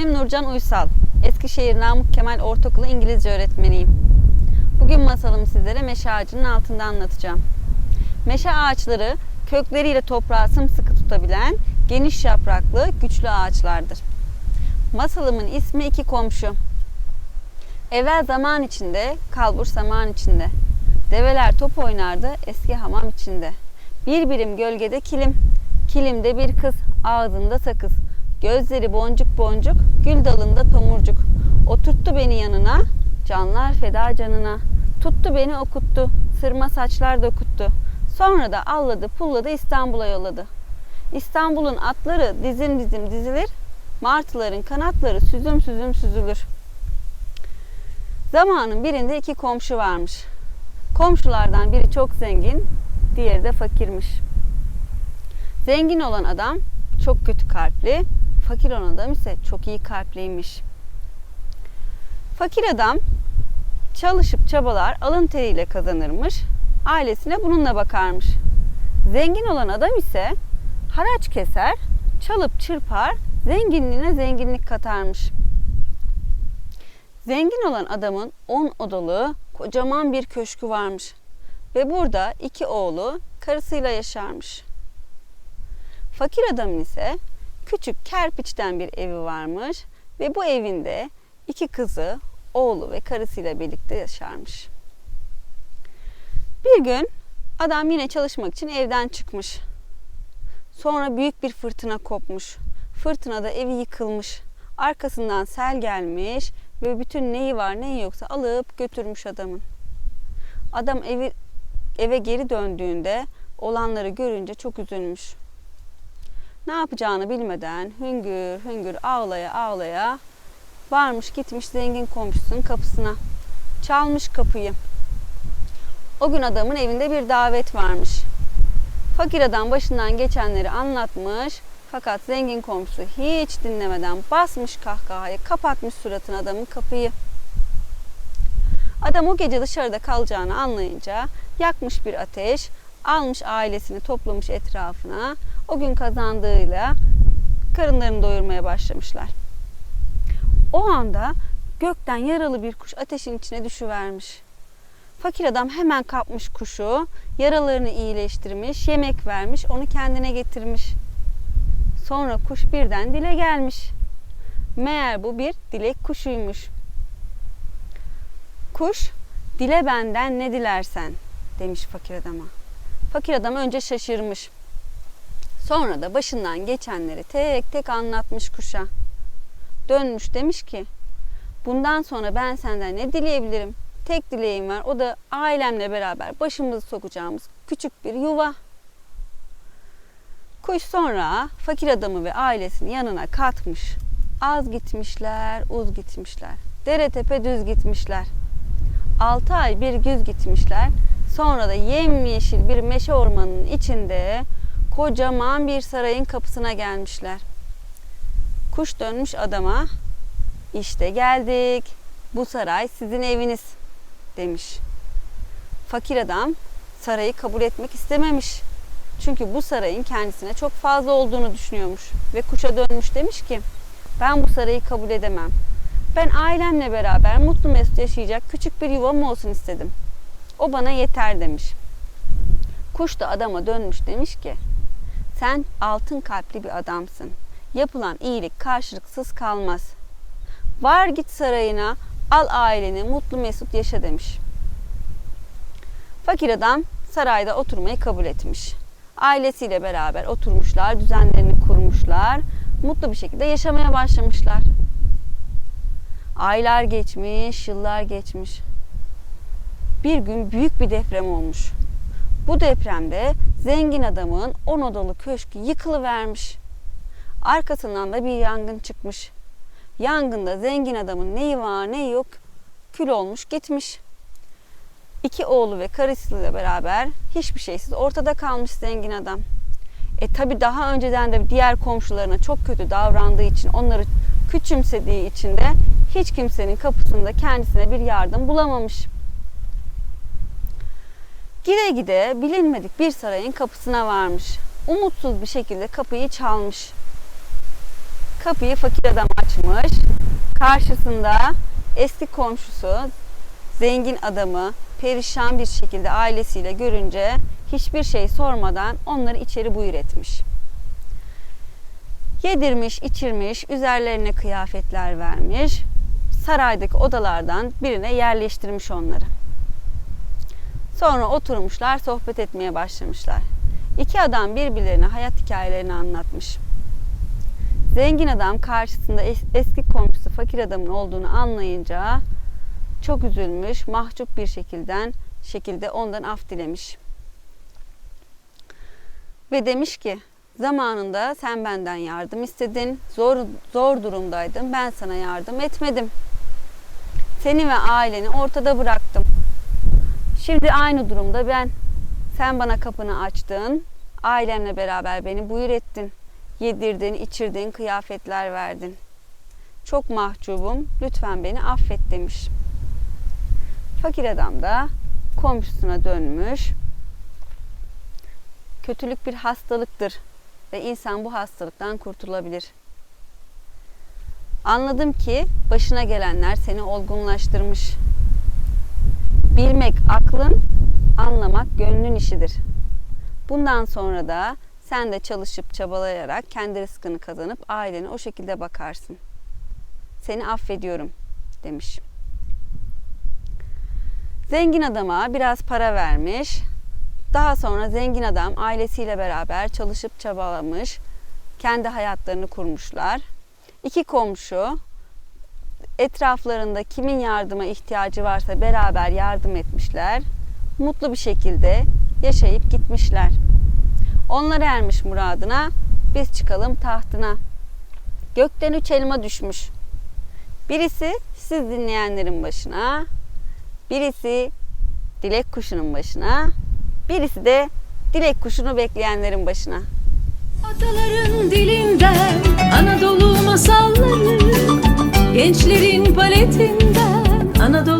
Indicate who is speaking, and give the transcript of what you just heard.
Speaker 1: İsmim Nurcan Uysal. Eskişehir Namık Kemal Ortaokulu İngilizce öğretmeniyim. Bugün masalımı sizlere meşe ağacının altında anlatacağım. Meşe ağaçları kökleriyle toprağı sımsıkı tutabilen geniş yapraklı güçlü ağaçlardır. Masalımın ismi iki komşu. Evvel zaman içinde, kalbur zaman içinde. Develer top oynardı eski hamam içinde. Bir birim gölgede kilim, kilimde bir kız, ağzında sakız. Gözleri boncuk boncuk, gül dalında tomurcuk. Oturttu beni yanına, canlar feda canına. Tuttu beni okuttu, sırma saçlar dokuttu. Sonra da alladı pulladı İstanbul'a yolladı. İstanbul'un atları dizim dizim dizilir, martıların kanatları süzüm süzüm süzülür. Zamanın birinde iki komşu varmış. Komşulardan biri çok zengin, diğeri de fakirmiş. Zengin olan adam çok kötü kalpli, fakir olan adam ise çok iyi kalpliymiş. Fakir adam çalışıp çabalar alın teriyle kazanırmış, ailesine bununla bakarmış. Zengin olan adam ise haraç keser, çalıp çırpar, zenginliğine zenginlik katarmış. Zengin olan adamın 10 odalı kocaman bir köşkü varmış ve burada iki oğlu karısıyla yaşarmış. Fakir adamın ise küçük kerpiçten bir evi varmış ve bu evinde iki kızı, oğlu ve karısıyla birlikte yaşarmış. Bir gün adam yine çalışmak için evden çıkmış. Sonra büyük bir fırtına kopmuş. Fırtınada evi yıkılmış. Arkasından sel gelmiş ve bütün neyi var neyi yoksa alıp götürmüş adamın. Adam evi eve geri döndüğünde olanları görünce çok üzülmüş. Ne yapacağını bilmeden hüngür hüngür ağlaya ağlaya varmış gitmiş zengin komşusunun kapısına. Çalmış kapıyı. O gün adamın evinde bir davet varmış. Fakir adam başından geçenleri anlatmış fakat zengin komşusu hiç dinlemeden basmış kahkahaya kapatmış suratına adamın kapıyı. Adam o gece dışarıda kalacağını anlayınca yakmış bir ateş, almış ailesini toplamış etrafına. O gün kazandığıyla karınlarını doyurmaya başlamışlar. O anda gökten yaralı bir kuş ateşin içine düşüvermiş. Fakir adam hemen kapmış kuşu, yaralarını iyileştirmiş, yemek vermiş, onu kendine getirmiş. Sonra kuş birden dile gelmiş. Meğer bu bir dilek kuşuymuş. Kuş, dile benden ne dilersen demiş fakir adama. Fakir adam önce şaşırmış. Sonra da başından geçenleri tek tek anlatmış kuşa. Dönmüş demiş ki, bundan sonra ben senden ne dileyebilirim? Tek dileğim var, o da ailemle beraber başımızı sokacağımız küçük bir yuva. Kuş sonra fakir adamı ve ailesini yanına katmış. Az gitmişler, uz gitmişler. Dere tepe düz gitmişler. Altı ay bir güz gitmişler. Sonra da yemyeşil bir meşe ormanının içinde kocaman bir sarayın kapısına gelmişler. Kuş dönmüş adama, işte geldik, bu saray sizin eviniz demiş. Fakir adam sarayı kabul etmek istememiş. Çünkü bu sarayın kendisine çok fazla olduğunu düşünüyormuş. Ve kuşa dönmüş demiş ki ben bu sarayı kabul edemem. Ben ailemle beraber mutlu mesut yaşayacak küçük bir yuvam olsun istedim. O bana yeter demiş. Kuş da adama dönmüş demiş ki sen altın kalpli bir adamsın. Yapılan iyilik karşılıksız kalmaz. Var git sarayına, al aileni mutlu mesut yaşa demiş. Fakir adam sarayda oturmayı kabul etmiş. Ailesiyle beraber oturmuşlar, düzenlerini kurmuşlar, mutlu bir şekilde yaşamaya başlamışlar. Aylar geçmiş, yıllar geçmiş. Bir gün büyük bir deprem olmuş. Bu depremde zengin adamın on odalı köşkü yıkılıvermiş. Arkasından da bir yangın çıkmış. Yangında zengin adamın neyi var neyi yok kül olmuş gitmiş. İki oğlu ve karısıyla beraber hiçbir şeysiz ortada kalmış zengin adam. E tabi daha önceden de diğer komşularına çok kötü davrandığı için onları küçümsediği için de hiç kimsenin kapısında kendisine bir yardım bulamamış. Gide gide bilinmedik bir sarayın kapısına varmış. Umutsuz bir şekilde kapıyı çalmış. Kapıyı fakir adam açmış. Karşısında eski komşusu zengin adamı perişan bir şekilde ailesiyle görünce hiçbir şey sormadan onları içeri buyur etmiş. Yedirmiş, içirmiş, üzerlerine kıyafetler vermiş. Saraydaki odalardan birine yerleştirmiş onları. Sonra oturmuşlar, sohbet etmeye başlamışlar. İki adam birbirlerine hayat hikayelerini anlatmış. Zengin adam karşısında es- eski komşusu fakir adamın olduğunu anlayınca çok üzülmüş, mahcup bir şekilde şekilde ondan af dilemiş. Ve demiş ki zamanında sen benden yardım istedin. Zor zor durumdaydın. Ben sana yardım etmedim. Seni ve aileni ortada bıraktım. Şimdi aynı durumda ben. Sen bana kapını açtın. Ailemle beraber beni buyur ettin. Yedirdin, içirdin, kıyafetler verdin. Çok mahcubum. Lütfen beni affet demiş. Fakir adam da komşusuna dönmüş. Kötülük bir hastalıktır ve insan bu hastalıktan kurtulabilir. Anladım ki başına gelenler seni olgunlaştırmış. Bilmek aklın, anlamak gönlün işidir. Bundan sonra da sen de çalışıp çabalayarak kendi rızkını kazanıp ailene o şekilde bakarsın. Seni affediyorum demiş. Zengin adama biraz para vermiş. Daha sonra zengin adam ailesiyle beraber çalışıp çabalamış. Kendi hayatlarını kurmuşlar. İki komşu etraflarında kimin yardıma ihtiyacı varsa beraber yardım etmişler. Mutlu bir şekilde yaşayıp gitmişler. Onlar ermiş muradına, biz çıkalım tahtına. Gökten üç elma düşmüş. Birisi siz dinleyenlerin başına, birisi dilek kuşunun başına, birisi de dilek kuşunu bekleyenlerin başına.
Speaker 2: Ataların dilinden Anadolu masalları Gençlerin paletinden Anadolu